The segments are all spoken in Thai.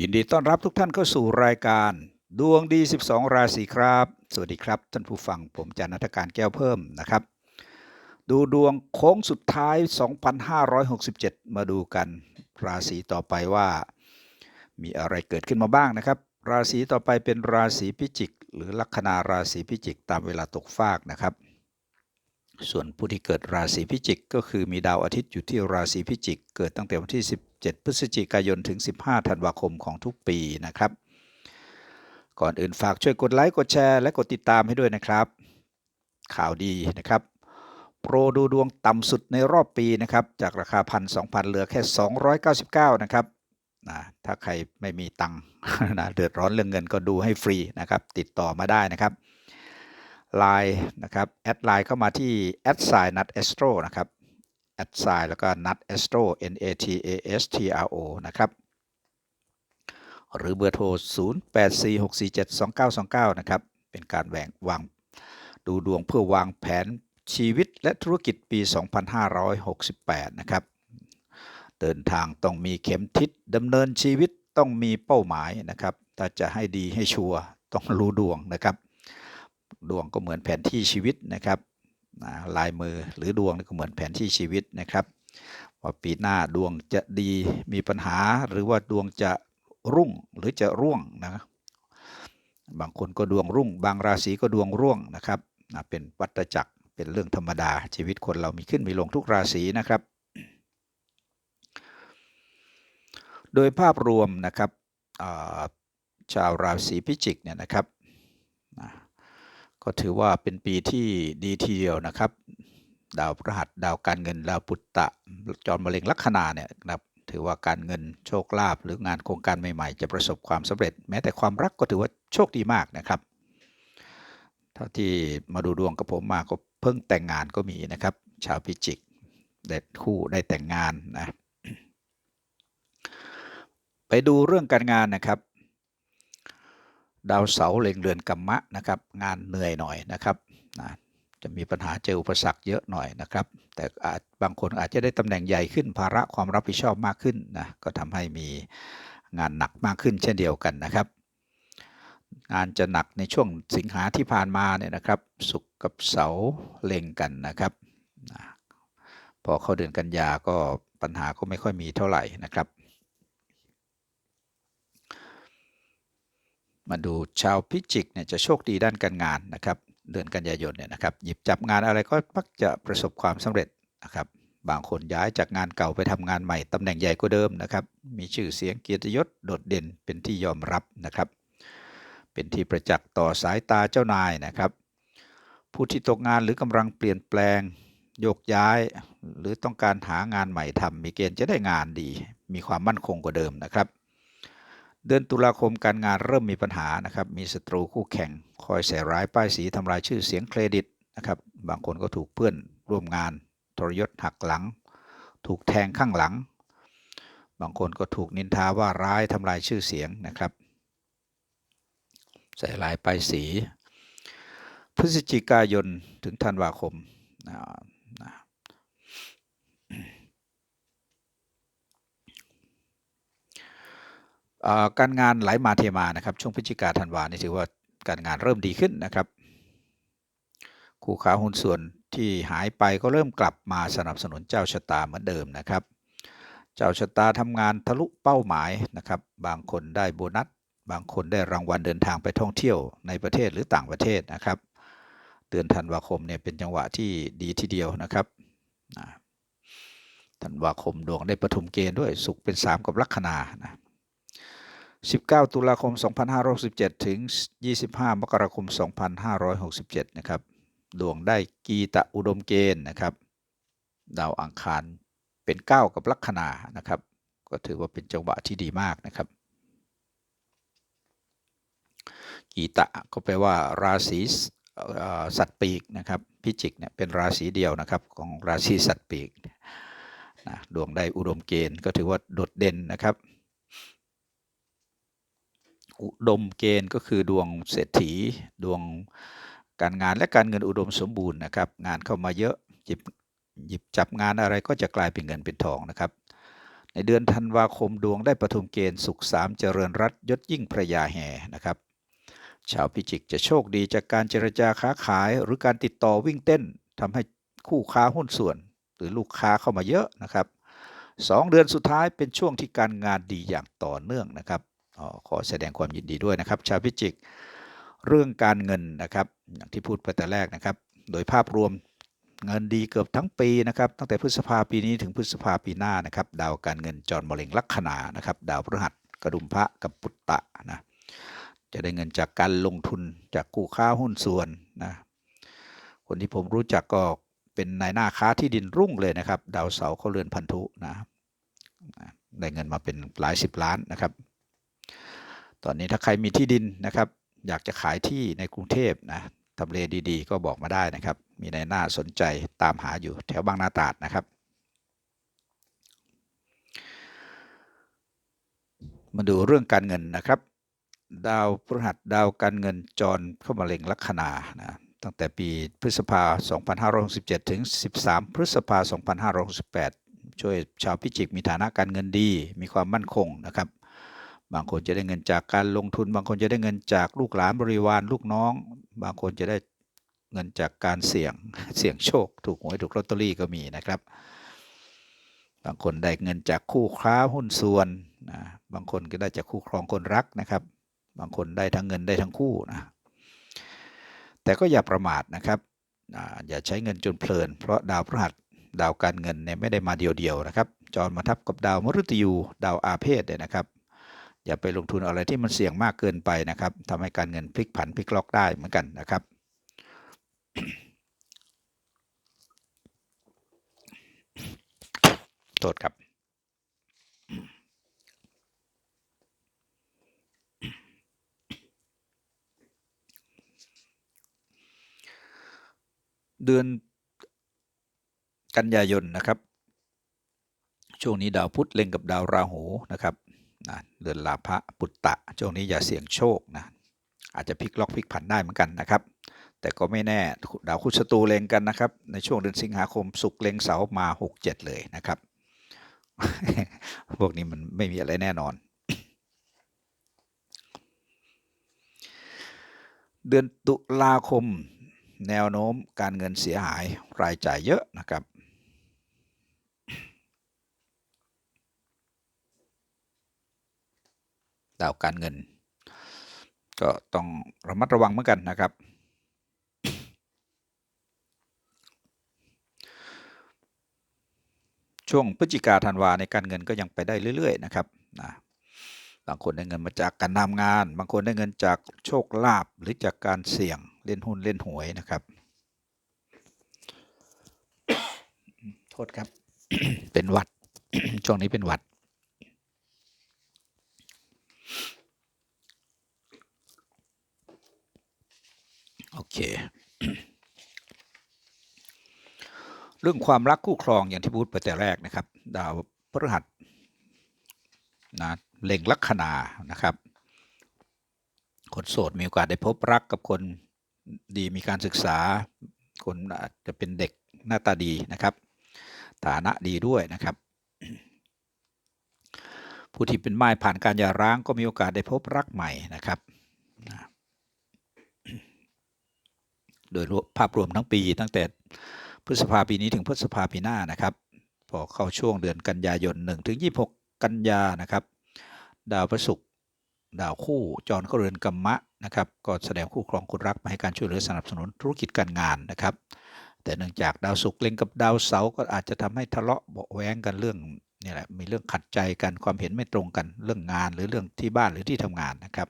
ยินดีต้อนรับทุกท่านเข้าสู่รายการ ดวงดี 12 ราศีครับ สวัสดีครับ ท่านผู้ฟังผมจันนัฐการแก้วเพิ่มนะครับ ดูดวงโค้งสุดท้าย 2567 มาดูกัน ราศีต่อไปว่า มีอะไรเกิดขึ้นมาบ้างนะครับ ราศีต่อไปเป็นราศีพิจิก หรือลัคนาราศีพิจิก ตามเวลาตกฟากนะครับ ส่วนผู้ที่เกิดราศีพิจิก ก็คือมีดาวอาทิตย์อยู่ที่ราศีพิจิก เกิดตั้งแต่วันที่ 17 พฤศจิกายนถึง 15 ธันวาคมของทุกปีนะครับ ก่อนอื่นฝากช่วยกดไลค์กดแชร์และกดติดตามให้ด้วยนะครับ ข่าวดีนะครับ โปรดูดวงต่ำสุดในรอบปีนะครับจากราคาพันสองพันเหลือแค่ 299 นะครับนะถ้าใครไม่มีตังค์นะเดือดร้อนเรื่องเงินก็ดูให้ฟรีนะครับ ติดต่อมาได้นะครับ ไลน์นะครับแอดไลน์เข้ามาที่แอดไซนัทเอสโตรนะครับแอดไซแล้วก็นัทเอสโตร N A T A S T R O นะครับหรือเบอร์โทร 0846472929 นะครับ เป็นการแบ่งวางดูดวงเพื่อวางแผนชีวิตและธุรกิจปี 2568 นะครับ เดินทางต้องมีเข็มทิศดำเนินชีวิตต้องมีเป้าหมายนะครับ ถ้าจะให้ดีให้ชัวร์ต้องรู้ดวงนะครับ ดวงก็เหมือนแผนที่ชีวิตนะครับลายมือหรือดวงก็เหมือนแผนที่ชีวิตนะครับว่าปีหน้าดวงจะดีมีปัญหาหรือว่าดวงจะรุ่งหรือจะร่วงนะบางคนก็ดวงรุ่ง บางราศีก็ดวงร่วงนะครับเป็นวัฏจักรเป็นเรื่องธรรมดาชีวิตคนเรามีขึ้นมีลงทุกราศีนะครับ โดยภาพรวมนะครับชาวราศีพิจิกเนี่ยนะครับ ก็ถือว่าเป็นปีที่ดีทีเดียวนะครับ ดาวพฤหัสดาวการเงินดาวปุตตะจรมะเร็งลัคนาเนี่ยนะครับถือว่าการเงินโชคลาภหรืองานโครงการใหม่ๆ จะประสบความสำเร็จ แม้แต่ความรักก็ถือว่าโชคดีมากนะครับ เท่าที่มาดูดวงกับผมมาก็เพิ่งแต่งงานก็มีนะครับ ชาวพิจิกได้คู่ได้แต่งงานนะไปดูเรื่องการงานนะครับ ดาวเสาเล็งเรือนกัมมะนะครับ งานเหนื่อยหน่อยนะครับนะจะมีปัญหาเจออุปสรรคเยอะหน่อยนะครับ แต่อาจบางคนอาจจะได้ตำแหน่งใหญ่ขึ้น ภาระความรับผิดชอบมากขึ้นนะก็ทำให้มีงานหนักมากขึ้นเช่นเดียวกันนะครับ งานจะหนักในช่วงสิงหาที่ผ่านมาเนี่ยนะครับศุกกับเสาเล็งกันนะครับพอเข้าเดือนกันยาก็ปัญหาก็ไม่ค่อยมีเท่าไหร่นะครับ มาดูชาวพิจิกเนี่ยจะโชคดีด้านการงานนะครับ เดือนกันยายนเนี่ยนะครับ หยิบจับงานอะไรก็มักจะประสบความสำเร็จนะครับ บางคนย้ายจากงานเก่าไปทำงานใหม่ตำแหน่งใหญ่กว่าเดิมนะครับ มีชื่อเสียงเกียรติยศโดดเด่นเป็นที่ยอมรับนะครับ เป็นที่ประจักษ์ต่อสายตาเจ้านายนะครับ ผู้ที่ตกงานหรือกำลังเปลี่ยนแปลงโยกย้ายหรือต้องการหางานใหม่ทำมีเกณฑ์จะได้งานดี มีความมั่นคงกว่าเดิมนะครับ เดือนตุลาคมการงานเริ่มมีปัญหานะครับ มีศัตรูคู่แข่ง คอยใส่ร้ายป้ายสีทำลายชื่อเสียงเครดิตนะครับ บางคนก็ถูกเพื่อนร่วมงาน ทรยศหักหลัง ถูกแทงข้างหลัง บางคนก็ถูกนินทาว่าร้ายทำลายชื่อเสียงนะครับ ใส่ลายป้ายสี พฤศจิกายนถึงธันวาคมนะนะอ่า การงานไหลมาเทมานะครับ ช่วงพฤศจิกาธันวานี่ถือว่าการงานเริ่มดีขึ้นนะครับ คู่ค้าหุ้นส่วนที่หายไปก็เริ่มกลับมาสนับสนุนเจ้าชะตาเหมือนเดิมนะครับ เจ้าชะตาทำงานทะลุเป้าหมายนะครับ บางคนได้โบนัส บางคนได้รางวัลเดินทางไปท่องเที่ยวในประเทศหรือต่างประเทศนะครับ เดือนธันวาคมเนี่ยเป็นจังหวะที่ดีทีเดียวนะครับธันวาคมดวงได้ปฐุมเกณฑ์ด้วยสุขเป็น 3 กับลัคนานะ 19 ตุลาคม 2567 ถึง 25 มกราคม 2567 นะครับ ดวงได้กีตะอุดมเกณฑ์นะครับ ดาวอังคารเป็น 9 กับลัคนานะครับ ก็ถือว่าเป็นจังหวะที่ดีมากนะครับ กีตะก็แปลว่าราศีสัตว์ปีกนะครับ พิจิกเนี่ยเป็นราศีเดียวนะครับของราศีสัตว์ปีกนะดวงได้อุดมเกณฑ์ก็ถือว่าโดดเด่นนะครับ อุดมเกณฑ์ก็คือดวงเศรษฐี ดวงการงานและการเงินอุดมสมบูรณ์นะครับ งานเข้ามาเยอะหยิบหยิบจับงานอะไรก็จะกลายเป็นเงินเป็นทองนะครับ ในเดือนธันวาคมดวงได้ปฐุมเกณฑ์สุขสามเจริญรัตยศยิ่งพระยาแห่นะครับ ชาวพิจิกจะโชคดีจากการเจรจาค้าขาย หรือการติดต่อวิ่งเต้นทำให้คู่ค้าหุ้นส่วน หรือลูกค้าเข้ามาเยอะนะครับสองเดือนสุดท้ายเป็นช่วงที่การงานดีอย่างต่อเนื่องนะครับ ออขอแสดงความยินดีด้วยนะครับ ชาวพิจิก เรื่องการเงินนะครับ อย่างที่พูดไปแต่แรกนะครับ โดยภาพรวมเงินดีเกือบทั้งปีนะครับ ตั้งแต่พฤษภาปีนี้ถึงพฤษภาปีหน้านะครับ ดาวการเงินจรมะเร็งลัคนานะครับ ดาวพฤหัสกระดุมพระกับปุตตะนะ จะได้เงินจากการลงทุนจากกู้ค้าหุ้นส่วนนะ คนที่ผมรู้จักก็เป็นนายหน้าค้าที่ดินรุ่งเลยนะครับ ดาวเสาร์เขาเรือนพันธุนะ ได้เงินมาเป็นหลายสิบล้านนะครับ ตอนนี้ถ้าใครมีที่ดินนะครับ อยากจะขายที่ในกรุงเทพนะทำเลดีๆ ก็บอกมาได้นะครับ มีในหน้าสนใจตามหาอยู่แถวบางนาตราดนะครับ มาดูเรื่องการเงินนะครับ ดาวพฤหัสดาวการเงินจรเข้ามาเล็งลัคนานะตั้งแต่ปีพฤษภา 2567 ถึง 13 พฤษภา 2568 ช่วยชาวพิจิกมีฐานะการเงินดี มีความมั่นคงนะครับ บางคนจะได้เงินจากการลงทุน บางคนจะได้เงินจากลูกหลานบริวารลูกน้อง บางคนจะได้เงินจากการเสี่ยงเสี่ยงโชค ถูกหวยถูกลอตเตอรี่ก็มีนะครับ บางคนได้เงินจากคู่ค้าหุ้นส่วนนะบางคนก็ได้จากคู่ครองคนรักนะครับ บางคนได้ทั้งเงินได้ทั้งคู่นะแต่ก็อย่าประมาทนะครับอ่าอย่าใช้เงินจนเพลิน เพราะดาวพฤหัสดาวการเงินเนี่ยไม่ได้มาเดียวๆนะครับ จรมาทับกับดาวมฤตยูดาวอาเพศเนี่ยนะครับ อย่าไปลงทุนอะไรที่มันเสี่ยงมากเกินไปนะครับทำให้การเงินพลิกผันพลิกล็อกได้เหมือนกันนะครับโทษครับเดือนกันยายนนะครับ ช่วงนี้ดาวพุธเล็งกับดาวราหูนะครับ นะเดือนลาภะปุตตะช่วงนี้อย่าเสี่ยงโชคนะอาจจะพลิกล็อกพลิกผันได้เหมือนกันนะครับ แต่ก็ไม่แน่ดาวคุชตูเลงกันนะครับ ในช่วงเดือนสิงหาคมสุกเลงเสามา 6-7 เลยนะครับ พวกนี้มันไม่มีอะไรแน่นอน เดือนตุลาคมแนวโน้มการเงินเสียหายรายจ่ายเยอะนะครับ ดาวการเงิน ก็ต้องระมัดระวังเหมือนกันนะครับ ช่วงพฤศจิกาธันวาในการเงินก็ยังไปได้เรื่อย ๆ นะครับนะบางคนได้เงินมาจากการทำงาน บางคนได้เงินจากโชคลาภหรือจากการเสี่ยงเล่นหุ้นเล่นหวยนะครับโทษครับ เป็นหวัด ช่วงนี้เป็นหวัด เค เรื่องความรักคู่ครองอย่างที่พูดไปแต่แรกนะครับ ดาวพฤหัสนะเล็งลัคนานะครับคนโสดมีโอกาสได้พบรักกับคนดีมีการศึกษา คนอาจจะเป็นเด็กหน้าตาดีนะครับฐานะดีด้วยนะครับ ผู้ที่เป็นไม้ผ่านการหย่าร้างก็มีโอกาสได้พบรักใหม่นะครับนะ โดยภาพรวมทั้งปี ตั้งแต่พฤษภาปีนี้ถึงพฤษภาปีหน้านะครับพอเข้าช่วงเดือนกันยายน1ถึง26 กันยานะครับ ดาวพระศุกร์ดาวคู่จรเข้าเรือนกรรมะนะครับ ก็แสดงคู่ครองคนรักมาให้การช่วยเหลือสนับสนุนธุรกิจการงานนะครับ แต่เนื่องจากดาวศุกร์เล็งกับดาวเสาร์ก็อาจจะทำให้ทะเลาะเบาแว้งกันเรื่องนี่แหละมีเรื่องขัดใจกันความเห็นไม่ตรงกันเรื่องงานหรือเรื่องที่บ้านหรือที่ทำงานนะครับ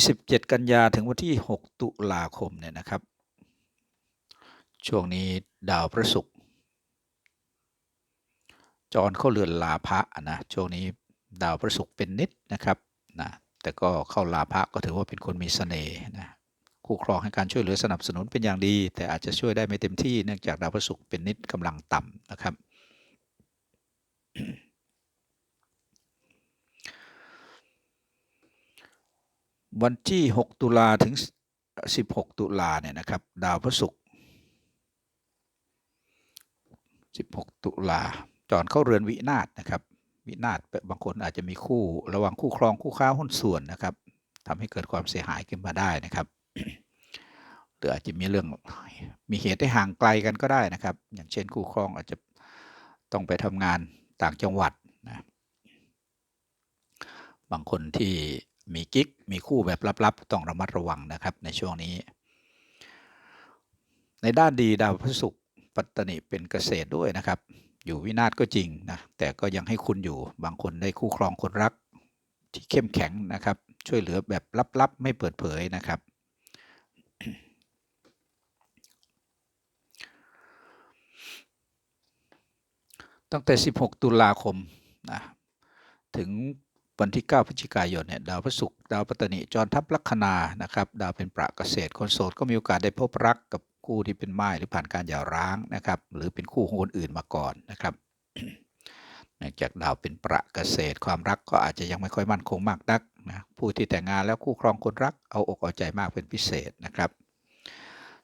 27 กันยาถึงวันที่ 6 ตุลาคมเนี่ยนะครับ ช่วงนี้ดาวพระศุกร์จรเข้าเรือนลาภะนะช่วงนี้ดาวพระศุกร์เป็นนิดนะครับนะแต่ก็เข้าลาภะก็ถือว่าเป็นคนมีเสน่ห์นะคู่ครองให้การช่วยเหลือสนับสนุนเป็นอย่างดี แต่อาจจะช่วยได้ไม่เต็มที่เนื่องจากดาวพระศุกร์เป็นนิดกำลังต่ำนะครับ วันที่ 6 ตุลาถึง 16 ตุลาเนี่ยนะครับ ดาวพระศุกร์16 ตุลาจรเข้าเรือนวินาศนะครับ วินาศบางคนอาจจะมีคู่ระหว่างคู่ครองคู่ค้าหุ้นส่วนนะครับทำให้เกิดความเสียหายขึ้นมาได้นะครับหรืออาจจะมีเรื่องมีเหตุให้ห่างไกลกันก็ได้นะครับ อย่างเช่นคู่ครองอาจจะต้องไปทำงานต่างจังหวัดนะบางคนที่ มีกิ๊กมีคู่แบบลับๆ ต้องระมัดระวังนะครับในช่วงนี้ ในด้านดีดาวพฤหัสปัตตนิเป็นเกษตรด้วยนะครับ อยู่วินาศก็จริงนะแต่ก็ยังให้คุณอยู่บางคนได้คู่ครองคนรักที่เข้มแข็งนะครับ ช่วยเหลือแบบลับๆ ไม่เปิดเผยนะครับตั้งแต่ 16 ตุลาคมนะถึง วันที่ 9พฤศจิกายนเนี่ยดาวพฤหัสดาวปัตตนิจรทับลัคนานะครับดาวเป็นประเกษตรคนโสดก็มีโอกาสได้พบรักกับคู่ที่เป็นไม้หรือผ่านการหย่าร้างนะครับ หรือเป็นคู่ของคนอื่นมาก่อนนะครับจากดาวเป็นประเกษตรความรักก็อาจจะยังไม่ค่อยมั่นคงมากนักนะผู้ที่แต่งงานแล้วคู่ครองคนรักเอาอกเอาใจมากเป็นพิเศษนะครับ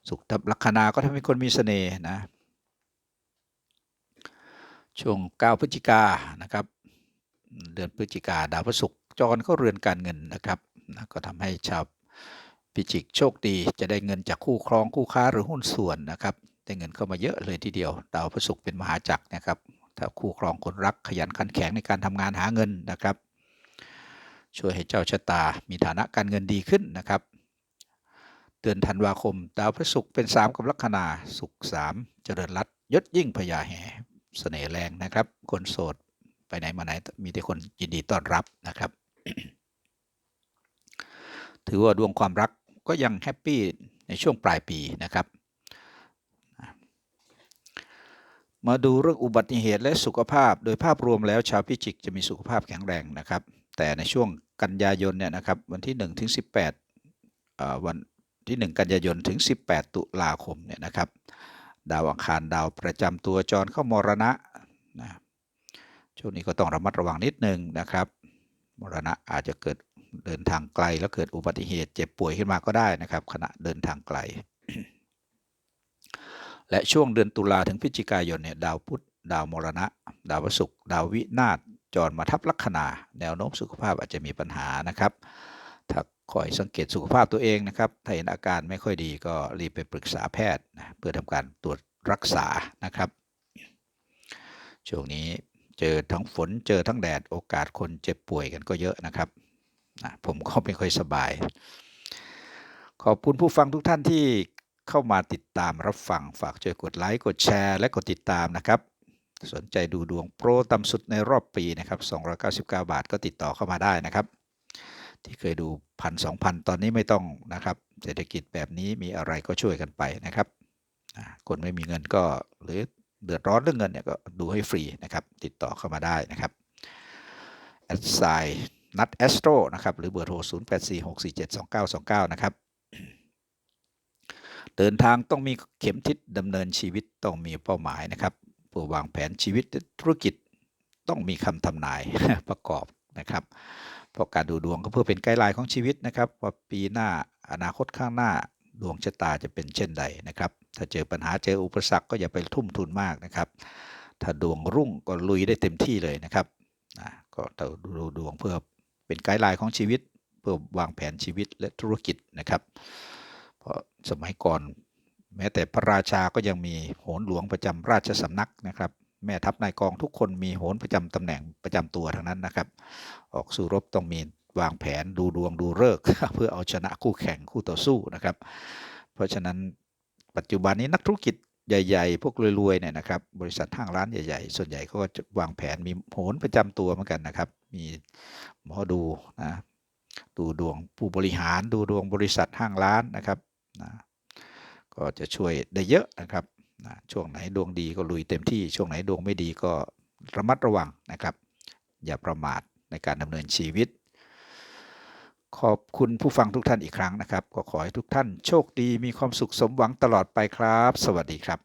สุขทับลัคนาก็ทำให้คนมีเสน่ห์นะช่วง 9 พฤศจิกานะครับ เดือนพฤศจิกาดาวพฤหัสจรเข้าเรือนการเงินนะครับนะก็ทำให้ชาวพิจิกโชคดี จะได้เงินจากคู่ครองคู่ค้าหรือหุ้นส่วนนะครับได้เงินเข้ามาเยอะเลยทีเดียว ดาวพฤหัสเป็นมหาจักรนะครับถ้าคู่ครองคนรักขยันขันแข็งในการทำงานหาเงินนะครับ ช่วยให้เจ้าชะตามีฐานะการเงินดีขึ้นนะครับเดือนธันวาคม ดาวพฤหัสเป็น3กับลัคนาสุข3เจริญรัตยศยิ่งพญาแห่เสน่ห์แรงนะครับ คนโสด ไปไหนมาไหนมีแต่คนยินดีต้อนรับนะครับ ถือว่าดวงความรักก็ยังแฮปปี้ในช่วงปลายปีนะครับ มาดูเรื่องอุบัติเหตุและสุขภาพ โดยภาพรวมแล้วชาวพิจิกจะมีสุขภาพแข็งแรงนะครับ แต่ในช่วงกันยายนเนี่ยนะครับวันที่1ถึง18วันที่ 1 กันยายนถึง 18 ตุลาคมเนี่ยนะครับ ดาวอังคารดาวประจำตัวจรเข้ามรณะนะ ช่วงนี้ก็ต้องระมัดระวังนิดนึงนะครับ มรณะอาจจะเกิดเดินทางไกลแล้วเกิดอุบัติเหตุเจ็บป่วยขึ้นมาก็ได้นะครับ ขณะเดินทางไกล และช่วงเดือนตุลาถึงพฤศจิกายนเนี่ยดาวพุธดาวมรณะ ดาวพฤหัสดาววินาศจรมาทับลัคนา แนวโน้มสุขภาพอาจจะมีปัญหานะครับ ถ้าคอยสังเกตสุขภาพตัวเองนะครับ ถ้าเห็นอาการไม่ค่อยดีก็รีบไปปรึกษาแพทย์นะเพื่อทำการตรวจรักษานะครับ ช่วงนี้ เจอทั้งฝนเจอทั้งแดดโอกาสคนเจ็บป่วยกันก็เยอะนะครับนะผมก็ไม่ค่อยสบาย ขอบคุณผู้ฟังทุกท่านที่เข้ามาติดตามรับฟังฝากช่วยกดไลค์กดแชร์ และกดติดตามนะครับ สนใจดูดวงโปรต่ำสุดในรอบปีนะครับ299 บาทก็ติดต่อเข้ามาได้นะครับ ที่เคยดูพันสองพันตอนนี้ไม่ต้องนะครับ เศรษฐกิจแบบนี้มีอะไรก็ช่วยกันไปนะครับคนไม่มีเงินก็หรือ เดือดร้อนเรื่องเงินเนี่ยก็ดูให้ฟรีนะครับ ติดต่อเข้ามาได้นะครับแอดไซนัดแอสโตรนะครับ หรือเบอร์โทร 0846472929 นะครับ เดินทางต้องมีเข็มทิศดำเนินชีวิตต้องมีเป้าหมายนะครับเพื่อวางแผนชีวิตธุรกิจต้องมีคำทำนายประกอบนะครับเพราะการดูดวงก็เพื่อเป็นไกด์ไลน์ของชีวิตนะครับ ว่าปีหน้าอนาคตข้างหน้า ดวงชะตาจะเป็นเช่นใดนะครับ ถ้าเจอปัญหาเจออุปสรรคก็อย่าไปทุ่มทุนมากนะครับ ถ้าดวงรุ่งก็ลุยได้เต็มที่เลยนะครับนะก็ดูดวงเพื่อเป็นไกด์ไลน์ของชีวิต เพื่อวางแผนชีวิตและธุรกิจนะครับ เพราะสมัยก่อนแม้แต่พระราชาก็ยังมีโหนหลวงประจำราชสำนักนะครับแม่ทัพนายกองทุกคนมีโหนประจำตำแหน่งประจำตัวทั้งนั้นนะครับ ออกสู่รบต้องมี วางแผนดูดวงดูฤกษ์เพื่อเอาชนะคู่แข่งคู่ต่อสู้นะครับ เพราะฉะนั้นปัจจุบันนี้นักธุรกิจใหญ่ๆ พวกรวยๆเนี่ยนะครับ บริษัทห้างร้านใหญ่ๆ ส่วนใหญ่เขาก็จะวางแผนมีโหนประจำตัวเหมือนกันนะครับ มีหมอดูนะดูดวงผู้บริหารดูดวงบริษัทห้างร้านนะครับนะก็จะช่วยได้เยอะนะครับนะช่วงไหนดวงดีก็ลุยเต็มที่ช่วงไหนดวงไม่ดีก็ระมัดระวังนะครับ อย่าประมาทในการดำเนินชีวิต ขอบคุณผู้ฟังทุกท่านอีกครั้งนะครับ ก็ขอให้ทุกท่านโชคดีมีความสุขสมหวังตลอดไปครับ สวัสดีครับ